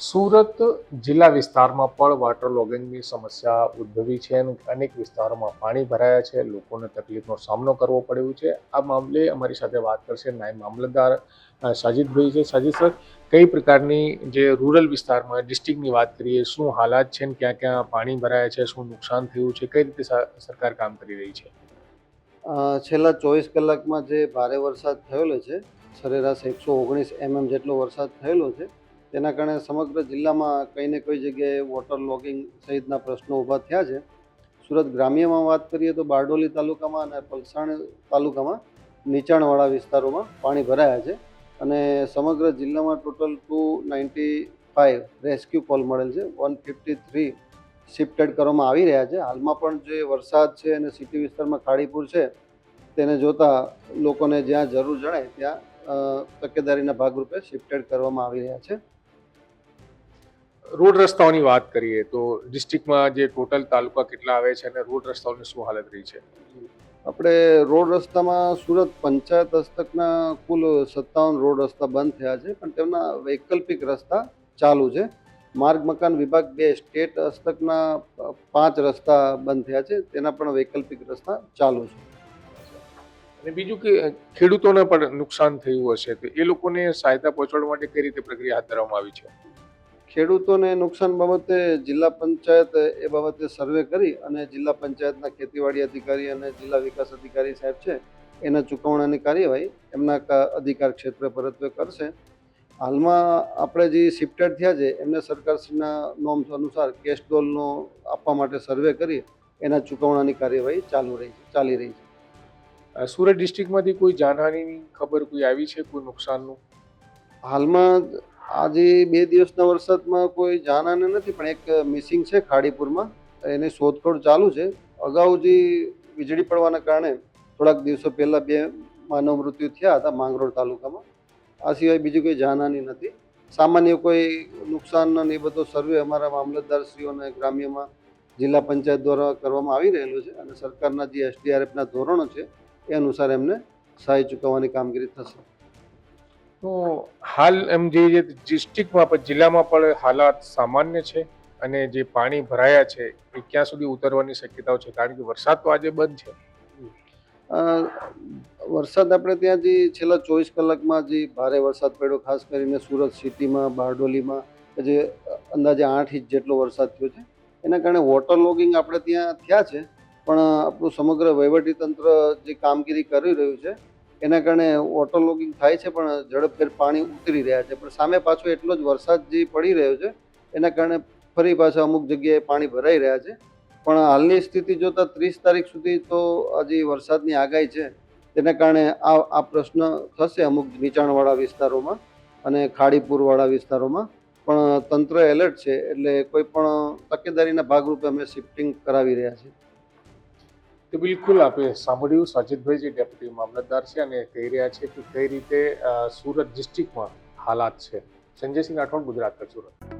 સુરત જિલ્લા વિસ્તારમાં પણ વોટર લોગિંગની સમસ્યા ઉદ્ભવી છે અને અનેક વિસ્તારોમાં પાણી ભરાયા છે. લોકોને તકલીફનો સામનો કરવો પડ્યો છે. આ મામલે અમારી સાથે વાત કરશે નાયબ મામલતદાર સાજિદભાઈ છે. સાજિદ સર, કઈ પ્રકારની જે રૂરલ વિસ્તારમાં ડિસ્ટ્રિક્ટની વાત કરીએ, શું હાલાત છે ને ક્યાં ક્યાં પાણી ભરાયા છે, શું નુકસાન થયું છે, કઈ રીતે સરકાર કામ કરી રહી છે? છેલ્લા ચોવીસ કલાકમાં જે ભારે વરસાદ થયેલો છે, સરેરાશ એકસો ઓગણીસ એમએમ જેટલો વરસાદ થયેલો છે તેના કારણે સમગ્ર જિલ્લામાં કંઈ ને કોઈ જગ્યાએ વોટર લોગિંગ સહિતના પ્રશ્નો ઊભા થયા છે. સુરત ગ્રામ્યમાં વાત કરીએ તો બારડોલી તાલુકામાં અને પલસાણ તાલુકામાં નીચાણવાળા વિસ્તારોમાં પાણી ભરાયા છે અને સમગ્ર જિલ્લામાં total two ninety five rescue call મળેલ છે. વન ફિફ્ટી થ્રી શિફ્ટેડ કરવામાં આવી રહ્યા છે. હાલમાં પણ જે વરસાદ છે અને સિટી વિસ્તારમાં ખાડીપુર છે, તેને જોતા લોકોને જ્યાં જરૂર જણાય ત્યાં તકેદારીના ભાગરૂપે શિફ્ટેડ કરવામાં આવી રહ્યા છે. રોડ રસ્તાઓની વાત કરીએ તો ડિસ્ટ્રિક્ટમાં જે ટોટલ તાલુકા કેટલા આવે છે અને રોડ રસ્તાઓની શું હાલત રહી છે? આપણે રોડ રસ્તામાં સુરત પંચાયત હસ્તકના કુલ સત્તાવન રોડ રસ્તા બંધ થયા છે પણ તેમના વૈકલ્પિક રસ્તા ચાલુ છે. માર્ગ મકાન વિભાગ બે સ્ટેટ હસ્તકના પાંચ રસ્તા બંધ થયા છે તેના પણ વૈકલ્પિક રસ્તા ચાલુ છે. અને બીજું કે ખેડૂતોને પણ નુકસાન થયું હશે તો એ લોકોને સહાયતા પહોંચાડવા માટે કઈ રીતે પ્રક્રિયા હાથ ધરવામાં આવી છે? ખેડૂતોને નુકસાન બાબતે જિલ્લા પંચાયત એ બાબતે સર્વે કરી અને જિલ્લા પંચાયતના ખેતીવાડી અધિકારી અને જિલ્લા વિકાસ અધિકારી સાહેબ છે એના ચૂકવણાની કાર્યવાહી એમના અધિકાર ક્ષેત્ર પરત્વે કરશે. હાલમાં આપણે જે શિફ્ટેડ થયા છે એમને સરકારશ્રીના નોમ્સ અનુસાર કેશ ડોલનો આપવા માટે સર્વે કરી એના ચૂકવણાની કાર્યવાહી ચાલુ રહી છે ચાલી રહી છે. સુરત ડિસ્ટ્રિક્ટમાંથી કોઈ જાનહાનિની ખબર કોઈ આવી છે કોઈ નુકસાનનું? હાલમાં આજે બે દિવસના વરસાદમાં કોઈ જાનાને નથી, પણ એક મિસિંગ છે ખાડીપુરમાં. એની શોધખોળ ચાલુ છે. અગાઉ જે વીજળી પડવાના કારણે થોડાક દિવસો પહેલાં બે માનવ મૃત્યુ થયા હતા માંગરોળ તાલુકામાં. આ સિવાય બીજું કોઈ જાનહાની નથી. સામાન્ય કોઈ નુકસાન ને એ બધો સર્વે અમારા મામલતદારશ્રીઓને ગ્રામ્યમાં જિલ્લા પંચાયત દ્વારા કરવામાં આવી રહેલું છે અને સરકારના જે એસડીઆરએફના ધોરણો છે એ અનુસાર એમને સહાય ચૂકવવાની કામગીરી થશે. તો હાલ એમ જે ડિસ્ટ્રિક્ટમાં પણ જિલ્લામાં પણ હાલાત સામાન્ય છે અને જે પાણી ભરાયા છે એ ક્યાં સુધી ઉતરવાની શક્યતાઓ છે? કારણ કે વરસાદ તો આજે બંધ છે. વરસાદ આપણે ત્યાં જે છેલ્લા ચોવીસ કલાકમાં જે ભારે વરસાદ પડ્યો, ખાસ કરીને સુરત સિટીમાં, બારડોલીમાં જે અંદાજે આઠ ઇંચ જેટલો વરસાદ થયો છે. એના કારણે વોટર લોગિંગ આપણે ત્યાં થયા છે, પણ આપણું સમગ્ર વહીવટીતંત્ર જે કામગીરી કરી રહ્યું છે એના કારણે વોટર લોગિંગ થાય છે, પણ ઝડપભેર પાણી ઉતરી રહ્યા છે. પણ સામે પાછો એટલો જ વરસાદ જે પડી રહ્યો છે, એના કારણે ફરી પાછા અમુક જગ્યાએ પાણી ભરાઈ રહ્યા છે. પણ હાલની સ્થિતિ જોતાં ત્રીસ તારીખ સુધી તો હજી વરસાદની આગાહી છે. તેના કારણે આ આ પ્રશ્ન થશે અમુક નીચાણવાળા વિસ્તારોમાં અને ખાડીપુરવાળા વિસ્તારોમાં. પણ તંત્ર એલર્ટ છે, એટલે કોઈ પણ તકેદારીના ભાગરૂપે અમે શિફ્ટિંગ કરાવી રહ્યા છીએ. તો બિલકુલ આપણે સાંભળ્યું. સાજિદભાઈ જે ડેપ્યુટી મામલતદાર છે અને કહી રહ્યા છે કે કઈ રીતે સુરત ડિસ્ટ્રિક્ટમાં હાલાત છે. સંજયસિંહ રાઠોડ, ગુજરાત, કચ્છ સુરત.